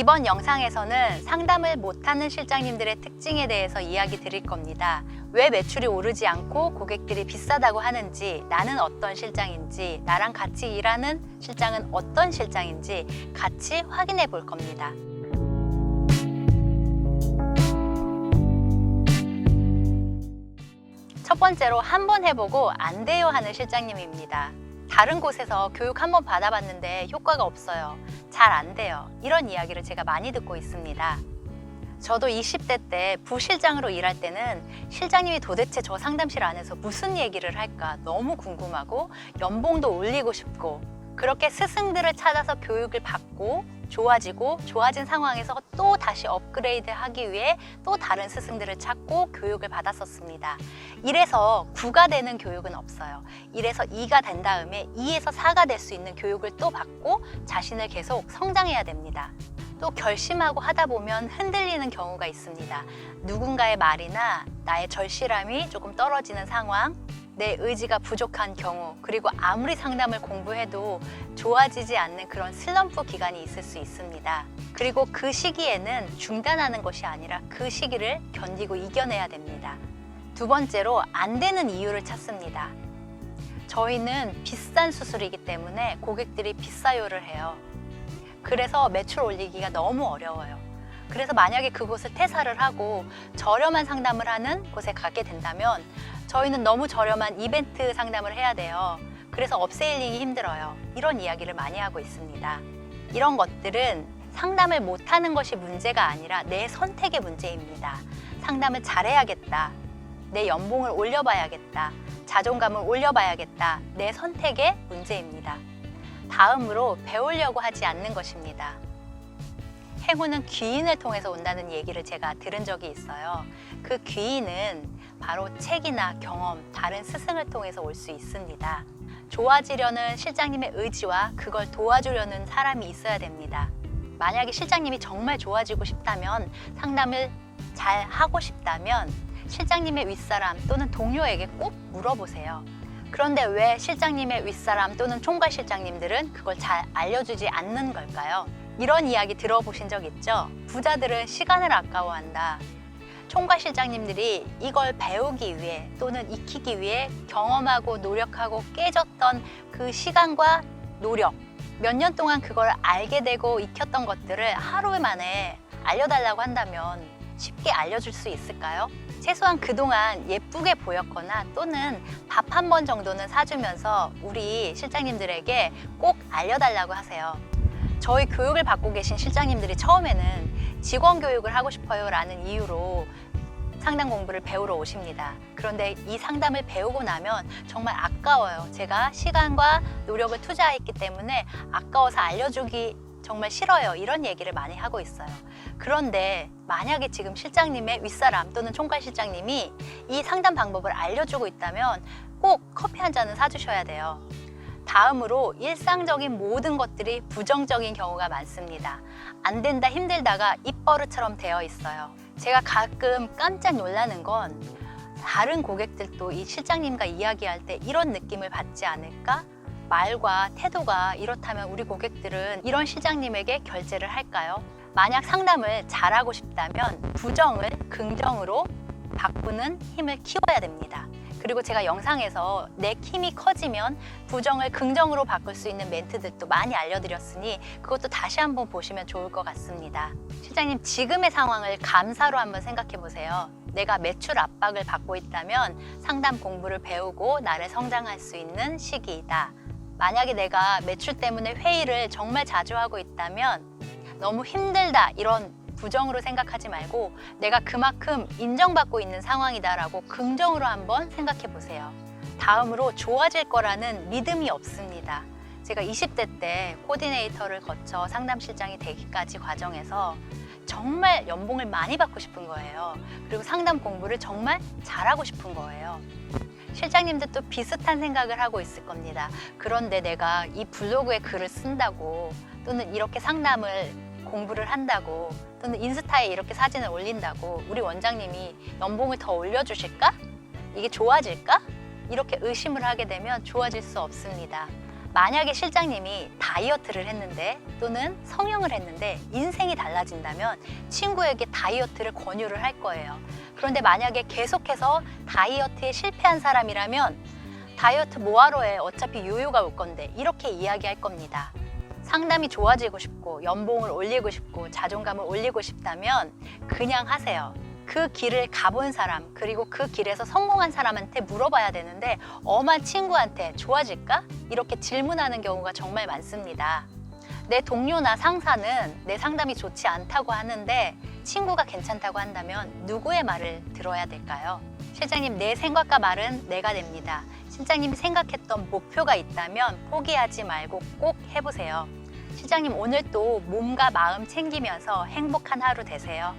이번 영상에서는 상담을 못하는 실장님들의 특징에 대해서 이야기 드릴 겁니다. 왜 매출이 오르지 않고 고객들이 비싸다고 하는지, 나는 어떤 실장인지, 나랑 같이 일하는 실장은 어떤 실장인지 같이 확인해 볼 겁니다. 첫 번째로 한 번 해보고 안 돼요 하는 실장님입니다. 다른 곳에서 교육 한번 받아봤는데 효과가 없어요. 잘 안 돼요. 이런 이야기를 제가 많이 듣고 있습니다. 저도 20대 때 부실장으로 일할 때는 실장님이 도대체 저 상담실 안에서 무슨 얘기를 할까 너무 궁금하고 연봉도 올리고 싶고 그렇게 스승들을 찾아서 교육을 받고 좋아지고 좋아진 상황에서 또 다시 업그레이드 하기 위해 또 다른 스승들을 찾고 교육을 받았었습니다. 1에서 9가 되는 교육은 없어요. 1에서 2가 된 다음에 2에서 4가 될 수 있는 교육을 또 받고 자신을 계속 성장해야 됩니다. 또 결심하고 하다 보면 흔들리는 경우가 있습니다. 누군가의 말이나 나의 절실함이 조금 떨어지는 상황, 내 의지가 부족한 경우, 그리고 아무리 상담을 공부해도 좋아지지 않는 그런 슬럼프 기간이 있을 수 있습니다. 그리고 그 시기에는 중단하는 것이 아니라 그 시기를 견디고 이겨내야 됩니다. 두 번째로 안 되는 이유를 찾습니다. 저희는 비싼 수술이기 때문에 고객들이 비싸요를 해요. 그래서 매출 올리기가 너무 어려워요. 그래서 만약에 그곳을 퇴사를 하고 저렴한 상담을 하는 곳에 가게 된다면 저희는 너무 저렴한 이벤트 상담을 해야 돼요. 그래서 업세일링이 힘들어요. 이런 이야기를 많이 하고 있습니다. 이런 것들은 상담을 못하는 것이 문제가 아니라 내 선택의 문제입니다. 상담을 잘해야겠다. 내 연봉을 올려봐야겠다. 자존감을 올려봐야겠다. 내 선택의 문제입니다. 다음으로 배우려고 하지 않는 것입니다. 행운은 귀인을 통해서 온다는 얘기를 제가 들은 적이 있어요. 그 귀인은 바로 책이나 경험, 다른 스승을 통해서 올 수 있습니다. 좋아지려는 실장님의 의지와 그걸 도와주려는 사람이 있어야 됩니다. 만약에 실장님이 정말 좋아지고 싶다면 상담을 잘 하고 싶다면 실장님의 윗사람 또는 동료에게 꼭 물어보세요. 그런데 왜 실장님의 윗사람 또는 총괄 실장님들은 그걸 잘 알려주지 않는 걸까요? 이런 이야기 들어보신 적 있죠? 부자들은 시간을 아까워한다. 총괄 실장님들이 이걸 배우기 위해 또는 익히기 위해 경험하고 노력하고 깨졌던 그 시간과 노력, 몇 년 동안 그걸 알게 되고 익혔던 것들을 하루 만에 알려달라고 한다면 쉽게 알려줄 수 있을까요? 최소한 그동안 예쁘게 보였거나 또는 밥 한 번 정도는 사주면서 우리 실장님들에게 꼭 알려달라고 하세요. 저희 교육을 받고 계신 실장님들이 처음에는 직원 교육을 하고 싶어요 라는 이유로 상담 공부를 배우러 오십니다. 그런데 이 상담을 배우고 나면 정말 아까워요. 제가 시간과 노력을 투자했기 때문에 아까워서 알려주기 정말 싫어요. 이런 얘기를 많이 하고 있어요. 그런데 만약에 지금 실장님의 윗사람 또는 총괄 실장님이 이 상담 방법을 알려주고 있다면 꼭 커피 한 잔은 사주셔야 돼요. 다음으로 일상적인 모든 것들이 부정적인 경우가 많습니다. 안 된다 힘들다가 입버릇처럼 되어 있어요. 제가 가끔 깜짝 놀라는 건 다른 고객들도 이 실장님과 이야기할 때 이런 느낌을 받지 않을까? 말과 태도가 이렇다면 우리 고객들은 이런 실장님에게 결제를 할까요? 만약 상담을 잘하고 싶다면 부정을 긍정으로 바꾸는 힘을 키워야 됩니다. 그리고 제가 영상에서 내 힘이 커지면 부정을 긍정으로 바꿀 수 있는 멘트들도 많이 알려드렸으니 그것도 다시 한번 보시면 좋을 것 같습니다. 실장님, 지금의 상황을 감사로 한번 생각해 보세요. 내가 매출 압박을 받고 있다면 상담 공부를 배우고 나를 성장할 수 있는 시기이다. 만약에 내가 매출 때문에 회의를 정말 자주 하고 있다면 너무 힘들다 이런 부정으로 생각하지 말고 내가 그만큼 인정받고 있는 상황이다라고 긍정으로 한번 생각해 보세요. 다음으로 좋아질 거라는 믿음이 없습니다. 제가 20대 때 코디네이터를 거쳐 상담실장이 되기까지 과정에서 정말 연봉을 많이 받고 싶은 거예요. 그리고 상담 공부를 정말 잘하고 싶은 거예요. 실장님들도 비슷한 생각을 하고 있을 겁니다. 그런데 내가 이 블로그에 글을 쓴다고 또는 이렇게 상담을 공부를 한다고 또는 인스타에 이렇게 사진을 올린다고 우리 원장님이 연봉을 더 올려주실까? 이게 좋아질까? 이렇게 의심을 하게 되면 좋아질 수 없습니다. 만약에 실장님이 다이어트를 했는데 또는 성형을 했는데 인생이 달라진다면 친구에게 다이어트를 권유를 할 거예요. 그런데 만약에 계속해서 다이어트에 실패한 사람이라면 다이어트 뭐하러 해? 어차피 요요가 올 건데 이렇게 이야기할 겁니다. 상담이 좋아지고 싶고 연봉을 올리고 싶고 자존감을 올리고 싶다면 그냥 하세요. 그 길을 가본 사람 그리고 그 길에서 성공한 사람한테 물어봐야 되는데 엄한 친구한테 좋아질까? 이렇게 질문하는 경우가 정말 많습니다. 내 동료나 상사는 내 상담이 좋지 않다고 하는데 친구가 괜찮다고 한다면 누구의 말을 들어야 될까요? 실장님, 내 생각과 말은 내가 됩니다. 실장님이 생각했던 목표가 있다면 포기하지 말고 꼭 해보세요. 실장님, 오늘 또 몸과 마음 챙기면서 행복한 하루 되세요.